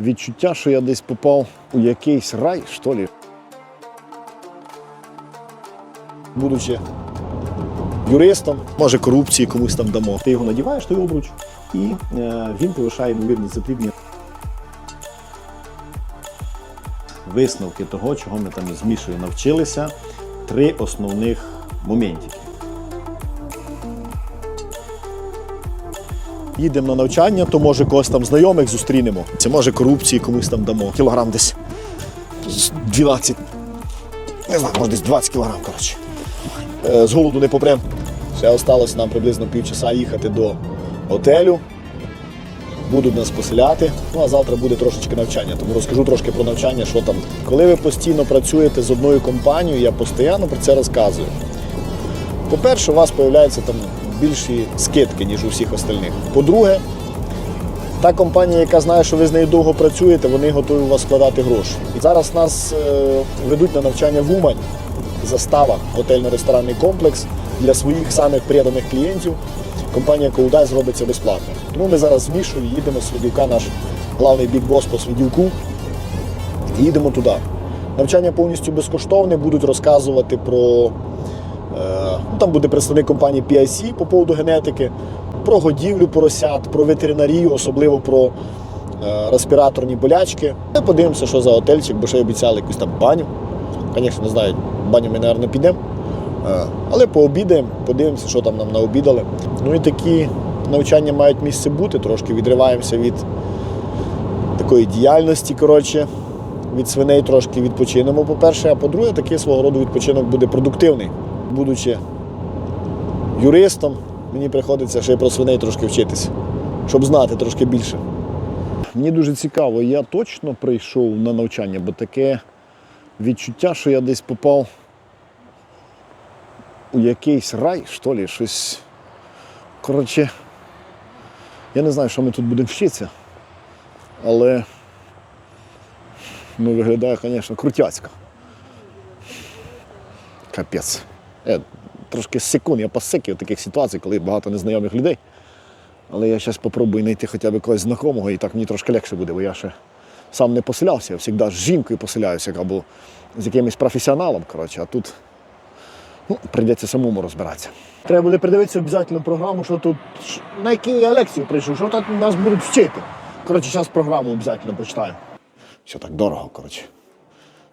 Відчуття, що я десь попав у якийсь рай, що ли. Будучи юристом, може корупції комусь там дамо. Ти його надіваєш, той обруч, і е, він повишає ймовірність запліднення. Висновки того, чого ми там із Мішою навчилися, три основних моментики. Їдемо на навчання, то може когось там знайомих зустрінемо. Це може корупції комусь там дамо. Кілограм десь 12. Не знаю, може десь 20 кілограм, коротше. Е, З голоду не попрем. Ще осталось нам приблизно півчаса їхати до готелю. Будуть нас поселяти. Ну а завтра буде трошечки навчання. Тому розкажу трошки про навчання, що там. Коли ви постійно працюєте з одною компанією, я постійно про це розказую. По-перше, у вас з'являються там більші скидки, ніж у всіх остальних. По-друге, та компанія, яка знає, що ви з нею довго працюєте, вони готові у вас вкладати гроші. І зараз нас е, ведуть на навчання в Умань, застава, готельно-ресторанний комплекс для своїх самих преданих клієнтів. Компанія Коудай зробиться безплатно. Тому ми зараз з Мішою їдемо з Свідівка, наш главний бікбос по Свідівку, і їдемо туди. Навчання повністю безкоштовне, будуть розказувати про там буде представник компанії PIC по поводу генетики, про годівлю поросят, про ветеринарію, особливо про е, респіраторні болячки. Ми подивимося, що за готельчик, бо ще обіцяли якусь там баню. Звісно, не знаю, баню ми, мабуть, не підемо. Е, Але пообідаємо, подивимося, що там нам наобідали. Ну і такі навчання мають місце бути, трошки відриваємося від такої діяльності. коротше. Від свиней трошки відпочинемо, по-перше, а по-друге, такий свого роду відпочинок буде продуктивний. Будучи юристом, мені приходиться ще й про свиней трошки вчитися, щоб знати трошки більше. Мені дуже цікаво, я точно прийшов на навчання, бо таке відчуття, що я десь попав у якийсь рай, що ли, щось. Коротше, я не знаю, що ми тут будемо вчитися, але ну, виглядає, звісно, крутяцько. Капець. Я трошки секунд, я посиків таких ситуацій, коли багато незнайомих людей. Але я зараз спробую знайти хоча б когось знайомого, і так мені трошки легше буде, бо я ще сам не поселявся, я завжди з жінкою поселяюся або з якимось професіоналом. Коротше, а тут ну, прийдеться самому розбиратися. Треба буде придивитися обов'язково програму, що тут, на якій я лекцію прийшов, що тут нас будуть вчити. Коротше, зараз програму обов'язково почитаю. Все так дорого, коротше.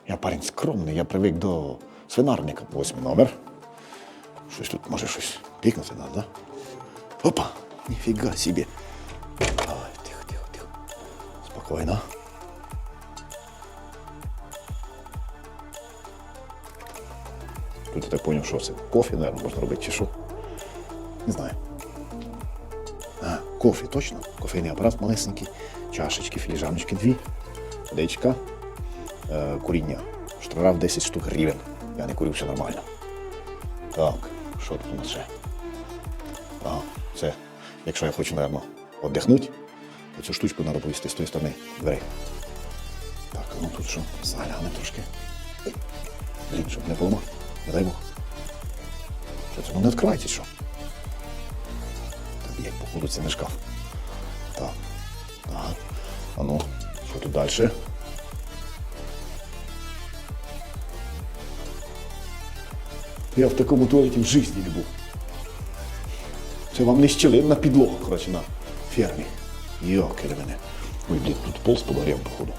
Я парень скромний, я привик до свинарника. Восьмий номер. Щось тут може щось пікнути треба, да? Опа! Ніфіга собі. Ой, тихо, тихо, тихо. Спокійно. Тут я так зрозумів, що це кофе, мабуть, можна робити чи що. Не знаю. А, кофе, точно. Кофейний апарат малесенький, чашечки, філіжаночки дві, водичка, е, куріння. Штраф 10 штук гривень. Я не курю, все нормально. Так, що тут у нас ще? Ага, це, якщо я хочу, напевно, віддихнути, оцю штучку треба повісти з тої сторони дверей. Так, ну тут що, загляне трошки. Блін, щоб не поламав. Не дай Бог. Що це, ну не відкривається, що? Так, як походу, це не шкаф. Так. Ага. А ну, що тут далі? Я в такому туалеті в житті не був. Це вам не щелинна підлога, коротше, на фермі. Йоки мене. Ой, блін, тут пол з подогрів, походу.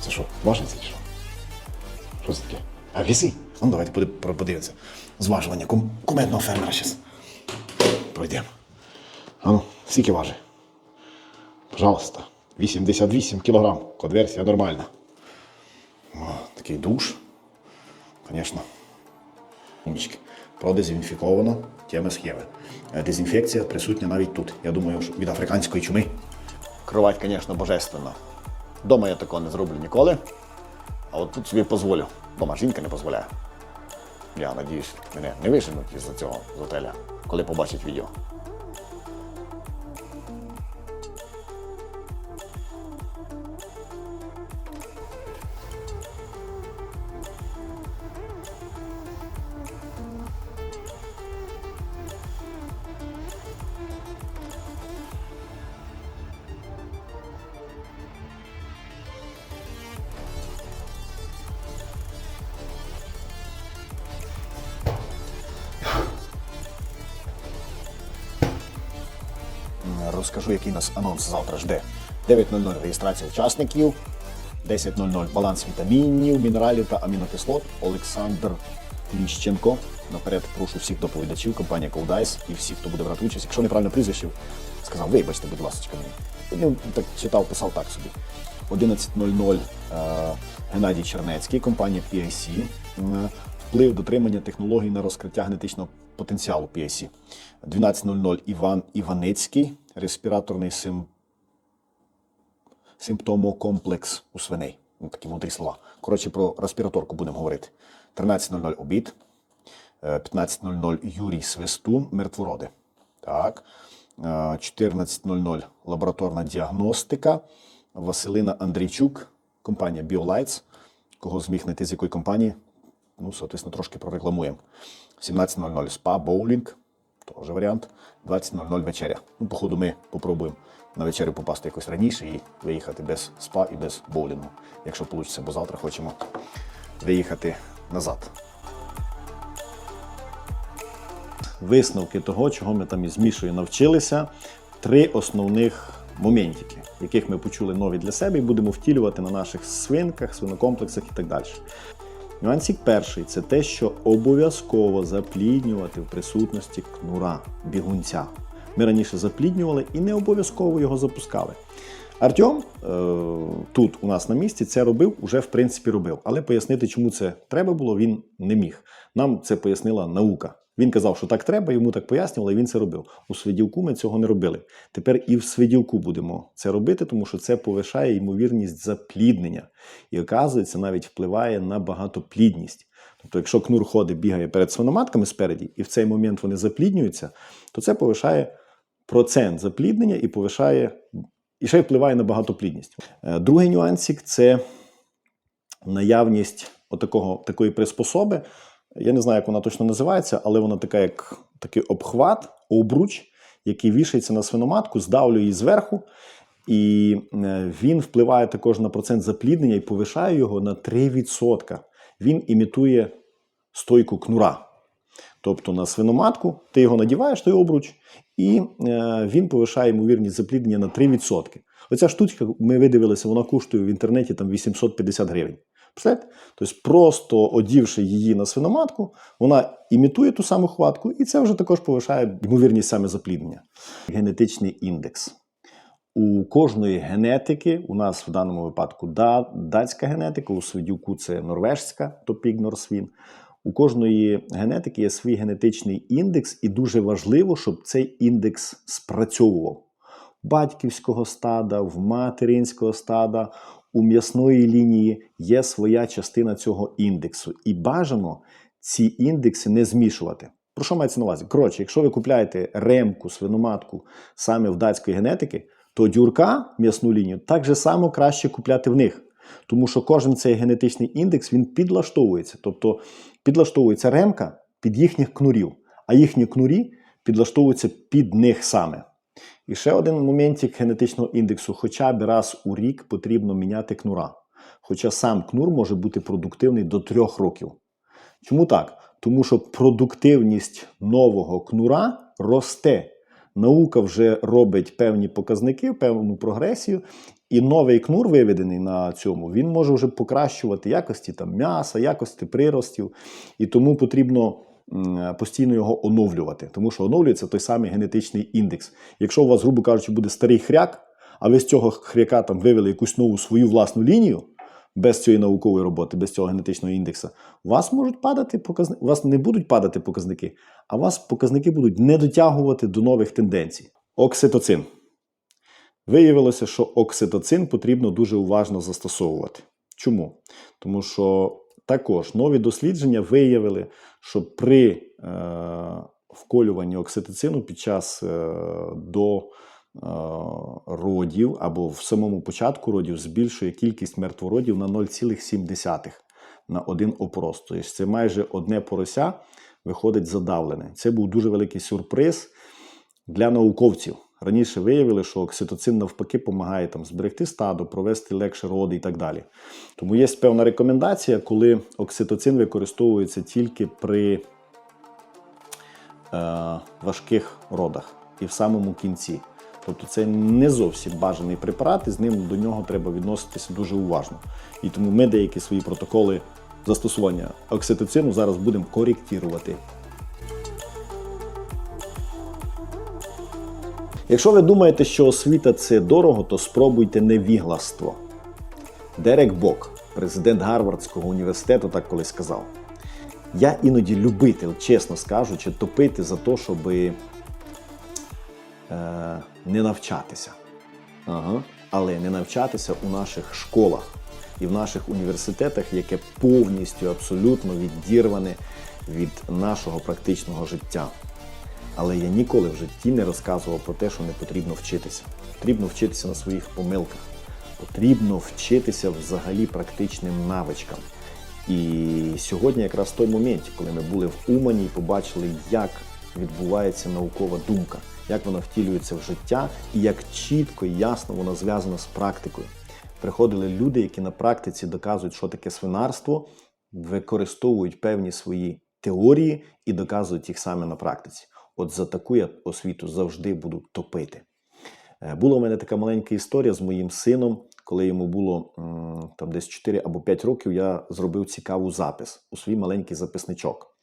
Це що, важиться чи що? Що це таке? А віси? Ну, давайте поди- подивимося. Зважування кум- кумедного фермера зараз. Пройдемо. А ну, скільки важить? Пожалуйста. 88 кілограм. Конверсія нормальна. О, такий душ. Звісно. Умнички. Продезінфіковано теми схеми. Е, Дезінфекція присутня навіть тут. Я думаю, що від африканської чуми. Кровать, звісно, божественно. Дома я такого не зроблю ніколи. А от тут собі дозволю. Дома жінка не дозволяє. Я надіюсь, мене не виженуть із-за цього з готеля, коли побачать відео. Розкажу, який нас анонс завтра жде. 9.00 реєстрація учасників, 10.00 баланс вітамінів, мінералів та амінокислот. Олександр Ліщенко. Наперед прошу всіх доповідачів, компанія Колдайс і всіх, хто буде брати участь. Якщо неправильно прізвище, сказав, вибачте, будь ласка, мені. Ну, так читав, писав так собі. 11.00 е, Геннадій Чернецький, компанія PIC. Е, Вплив дотримання технологій на розкриття генетичного потенціалу PIC. 12.00 Іван Іваницький, респіраторний сим... симптомокомплекс у свиней. Ну, такі мудрі слова. Коротше, про респіраторку будемо говорити. 13.00 обід. Е, 15.00 Юрій Свистун, мертвороди. Так. Е, 14.00 лабораторна діагностика. Василина Андрійчук, компанія BioLights. Кого зміг знайти з якої компанії? Ну, соответственно, трошки прорекламуємо. 17.00 спа, боулінг, теж варіант. 20.00 вечеря. Ну, походу, ми попробуємо на вечерю попасти якось раніше і виїхати без спа і без боулінгу, якщо вийде, бо завтра хочемо виїхати назад. Висновки того, чого ми там із Мішою навчилися. Три основних моментики, яких ми почули нові для себе і будемо втілювати на наших свинках, свинокомплексах і так далі. Нюансик перший це те, що обов'язково запліднювати в присутності кнура, бігунця. Ми раніше запліднювали і не обов'язково його запускали. Артем е, тут у нас на місці це робив, уже в принципі робив. Але пояснити, чому це треба було, він не міг. Нам це пояснила наука. Він казав, що так треба, йому так пояснювали, і він це робив. У свидівку ми цього не робили. Тепер і в свидівку будемо це робити, тому що це повишає ймовірність запліднення. І оказується, навіть впливає на багатоплідність. Тобто, якщо кнур ходить, бігає перед свиноматками спереді, і в цей момент вони запліднюються, то це повишає процент запліднення і повишає, і ще й впливає на багатоплідність. Е, Другий нюансик це наявність отакого, такої приспособи. Я не знаю, як вона точно називається, але вона така, як такий обхват, обруч, який вішається на свиноматку, здавлює її зверху, і е, він впливає також на процент запліднення і повишає його на 3%. Він імітує стойку кнура. Тобто на свиноматку ти його надіваєш, той обруч, і е, він повишає ймовірність запліднення на 3%. Оця штучка, ми видивилися, вона коштує в інтернеті там 850 гривень. Тобто, просто одівши її на свиноматку, вона імітує ту саму хватку, і це вже також повишає ймовірність саме запліднення. Генетичний індекс. У кожної генетики, у нас в даному випадку да- датська генетика, у свидюку це норвежська, топік норсвін. У кожної генетики є свій генетичний індекс, і дуже важливо, щоб цей індекс спрацьовував. Батьківського стада, в материнського стада, у м'ясної лінії є своя частина цього індексу. І бажано ці індекси не змішувати. Про що мається на увазі? Коротше, якщо ви купляєте ремку, свиноматку саме в датської генетики, то дюрка, м'ясну лінію, так же само краще купляти в них. Тому що кожен цей генетичний індекс він підлаштовується. Тобто підлаштовується ремка під їхніх кнурів, а їхні кнурі підлаштовуються під них саме. І ще один моментик генетичного індексу: хоча б раз у рік потрібно міняти кнура. Хоча сам кнур може бути продуктивний до трьох років. Чому так? Тому що продуктивність нового кнура росте. Наука вже робить певні показники, певну прогресію, і новий кнур, виведений на цьому, він може вже покращувати якості там, м'яса, якості приростів. І тому потрібно постійно його оновлювати, тому що оновлюється той самий генетичний індекс. Якщо у вас, грубо кажучи, буде старий хряк, а ви з цього хряка там вивели якусь нову свою власну лінію, без цієї наукової роботи, без цього генетичного індексу, у вас можуть падати показники, у вас не будуть падати показники, а у вас показники будуть не дотягувати до нових тенденцій. Окситоцин. Виявилося, що окситоцин потрібно дуже уважно застосовувати. Чому? Тому що також нові дослідження виявили, що при е, вколюванні окситоцину під час е, до е, родів або в самому початку родів збільшує кількість мертвородів на 0,7 на один опрос. Тобто це майже одне порося виходить задавлене. Це був дуже великий сюрприз для науковців. Раніше виявили, що окситоцин навпаки допомагає там зберегти стадо, провести легше роди і так далі. Тому є певна рекомендація, коли окситоцин використовується тільки при е, важких родах і в самому кінці. Тобто це не зовсім бажаний препарат, і з ним до нього треба відноситися дуже уважно. І тому ми деякі свої протоколи застосування окситоцину зараз будемо коректувати. Якщо ви думаєте, що освіта це дорого, то спробуйте невігластво. Дерек Бок, президент Гарвардського університету, так колись сказав. Я іноді любитель, чесно скажучи, топити за те, щоб е, не навчатися. Ага. Але не навчатися у наших школах і в наших університетах, яке повністю абсолютно відірване від нашого практичного життя. Але я ніколи в житті не розказував про те, що не потрібно вчитися. Потрібно вчитися на своїх помилках. Потрібно вчитися взагалі практичним навичкам. І сьогодні якраз той момент, коли ми були в Умані і побачили, як відбувається наукова думка, як вона втілюється в життя і як чітко і ясно вона зв'язана з практикою. Приходили люди, які на практиці доказують, що таке свинарство, використовують певні свої теорії і доказують їх саме на практиці. От за таку я освіту завжди буду топити. Е, Була у мене така маленька історія з моїм сином, коли йому було там десь 4 або 5 років, я зробив цікаву запис у свій маленький записничок.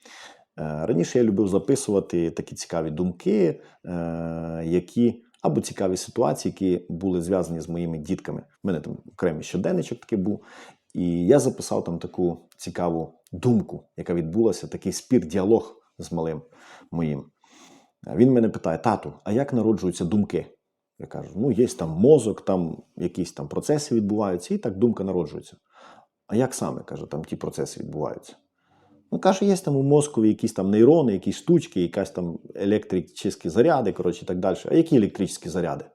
Е, Раніше я любив записувати такі цікаві думки, е, які або цікаві ситуації, які були зв'язані з моїми дітками. У мене там окремий щоденничок такий був. І я записав там таку цікаву думку, яка відбулася, такий спір-діалог з малим моїм. Він мене питає: тату, а як народжуються думки? Я кажу: ну, є там мозок, там якісь там процеси відбуваються, і так думка народжується. А як саме каже, там ті процеси відбуваються? Ну, каже, є там у мозку якісь там нейрони, якісь штучки, якась там електричні заряди, коротше, і так далі. А які електричні заряди?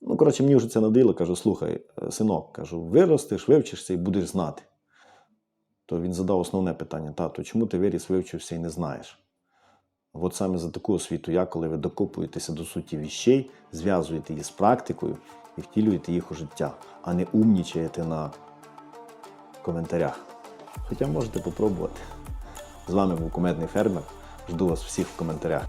Ну, коротше, мені вже це надоїло, кажу, слухай, е, синок, кажу, виростеш, вивчишся і будеш знати. То він задав основне питання: тато, чому ти виріс, вивчився і не знаєш? От саме за таку освіту я, коли ви докопуєтеся до суті віщей, зв'язуєте її з практикою і втілюєте їх у життя, а не умнічаєте на коментарях. Хоча можете попробувати. З вами був кумедний фермер. Жду вас всіх в коментарях.